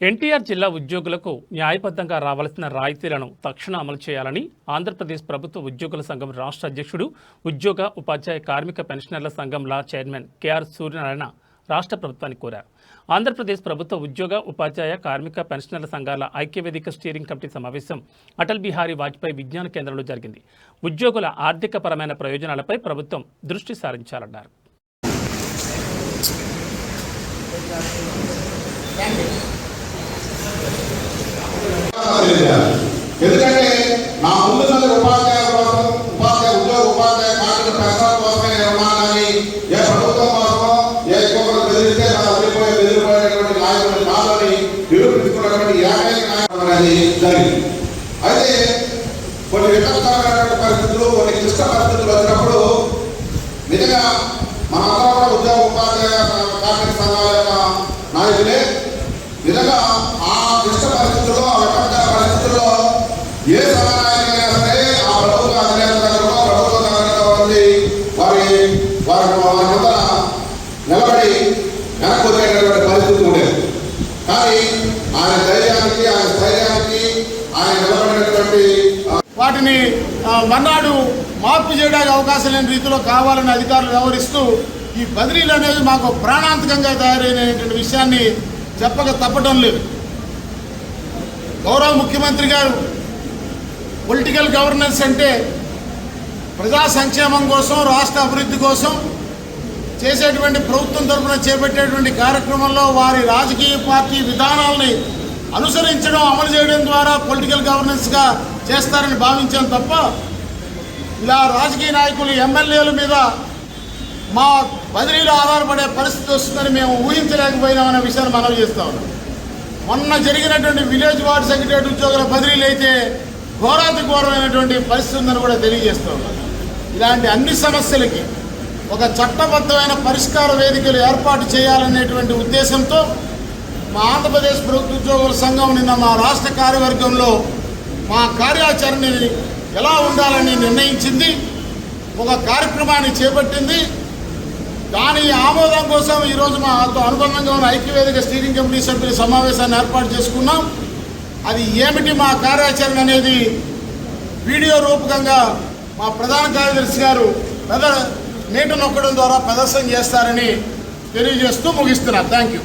ఎన్టీఆర్ జిల్లా ఉద్యోగులకు న్యాయబద్ధంగా రావాల్సిన రాయితీలను తక్షణ అమలు చేయాలని ఆంధ్రప్రదేశ్ ప్రభుత్వ ఉద్యోగుల సంఘం రాష్ట్ర అధ్యక్షుడు ఉద్యోగ ఉపాధ్యాయ కార్మిక పెన్షనర్ల సంఘం లా చైర్మన్ కెఆర్ సూర్యనారాయణ రాష్ట్ర ప్రభుత్వాన్ని కోరారు. ఆంధ్రప్రదేశ్ ప్రభుత్వ ఉద్యోగ ఉపాధ్యాయ కార్మిక పెన్షనర్ల సంఘాల ఐక్యవేదిక స్టీరింగ్ కమిటీ సమావేశం అటల్ బిహారీ వాజ్పేయి విజ్ఞాన కేంద్రంలో జరిగింది. ఉద్యోగుల ఆర్థికపరమైన ప్రయోజనాలపై ప్రభుత్వం దృష్టి సారించాలన్నారు. చేయాలి. ఎందుకంటే నా ముందున్నది ఉపాధ్యాయ కోసం ఉపాధ్యాయ ఉద్యోగ ఉపాధ్యాయ కార్మిక పెన్షన్ కోసమే ఉన్నా కానీ ఏ ప్రభుత్వం కోసమో ఏ ఇంకొకరు బెదిరిస్తే నా వదిలిపోయే బెదిరిపోయేటువంటి నాయకుడు కాదని నిరూపించుకున్నటువంటి ఏకైక నాయకుడు అనేది జరిగింది. అయితే కొన్ని విపత్కరమైనటువంటి పరిస్థితులు కొన్ని క్లిష్ట పరిస్థితులు వచ్చినప్పుడు నిజంగా మనందరం కూడా ఉద్యోగ ఉపాధ్యాయ కార్మిక సంఘాల యొక్క నాయకులే. నిజంగా ఆ క్లిష్ట పరిస్థితుల్లో నిలబడి వెనక్కి పరిస్థితి ఉండేది. కానీ ఆయన ధైర్యానికి ఆయన స్థైర్యానికి ఆయన నిలబడినటువంటి వాటిని మన్నాడు మర్నాడు మార్పు చేయడానికి అవకాశం లేని రీతిలో కావాలని అధికారులు వ్యవహరిస్తూ ఈ బదిలీలు అనేది మాకు ప్రాణాంతకంగా తయారైనటువంటి విషయాన్ని చెప్పక తప్పడం లేదు. గౌరవ ముఖ్యమంత్రి గారు పొలిటికల్ గవర్నెన్స్ అంటే ప్రజా సంక్షేమం కోసం రాష్ట్ర అభివృద్ధి కోసం చేసేటువంటి ప్రభుత్వం తరఫున చేపట్టేటువంటి కార్యక్రమంలో వారి రాజకీయ పార్టీ విధానాలని అనుసరించడం అమలు చేయడం ద్వారా పొలిటికల్ గవర్నెన్స్గా చేస్తారని భావించాం తప్ప ఇలా రాజకీయ నాయకులు ఎమ్మెల్యేల మీద మా బదిలీలో ఆధారపడే పరిస్థితి వస్తుందని మేము ఊహించలేకపోయినామనే విషయాన్ని మనవి చేస్తా ఉన్నాం. మొన్న జరిగినటువంటి విలేజ్ వార్డ్ సెక్రటరీ ఉద్యోగుల బదిలీలు అయితే ఘోరాతి ఘోరమైనటువంటి పరిస్థితి ఉందని కూడా తెలియజేస్తూ ఉన్నాం. ఇలాంటి అన్ని సమస్యలకి ఒక చట్టబద్ధమైన పరిష్కార వేదికలు ఏర్పాటు చేయాలనేటువంటి ఉద్దేశంతో మా ఆంధ్రప్రదేశ్ ప్రభుత్వ ఉద్యోగుల సంఘం నిన్న మా రాష్ట్ర కార్యవర్గంలో మా కార్యాచరణని ఎలా ఉండాలని నిర్ణయించింది ఒక కార్యక్రమాన్ని చేపట్టింది. దాని ఆమోదం కోసం ఈరోజు మా అనుబంధంగా ఉన్న ఐక్యవేదిక స్టీరింగ్ కమిటీ సభ్యుల సమావేశాన్ని ఏర్పాటు చేసుకున్నాం. అది ఏమిటి మా కార్యాచరణ అనేది వీడియో రూపకంగా మా ప్రధాన కార్యదర్శి గారు పెద నీట నొక్కడం ద్వారా ప్రదర్శన చేస్తారని తెలియజేస్తూ ముగిస్తున్నారు థ్యాంక్ యూ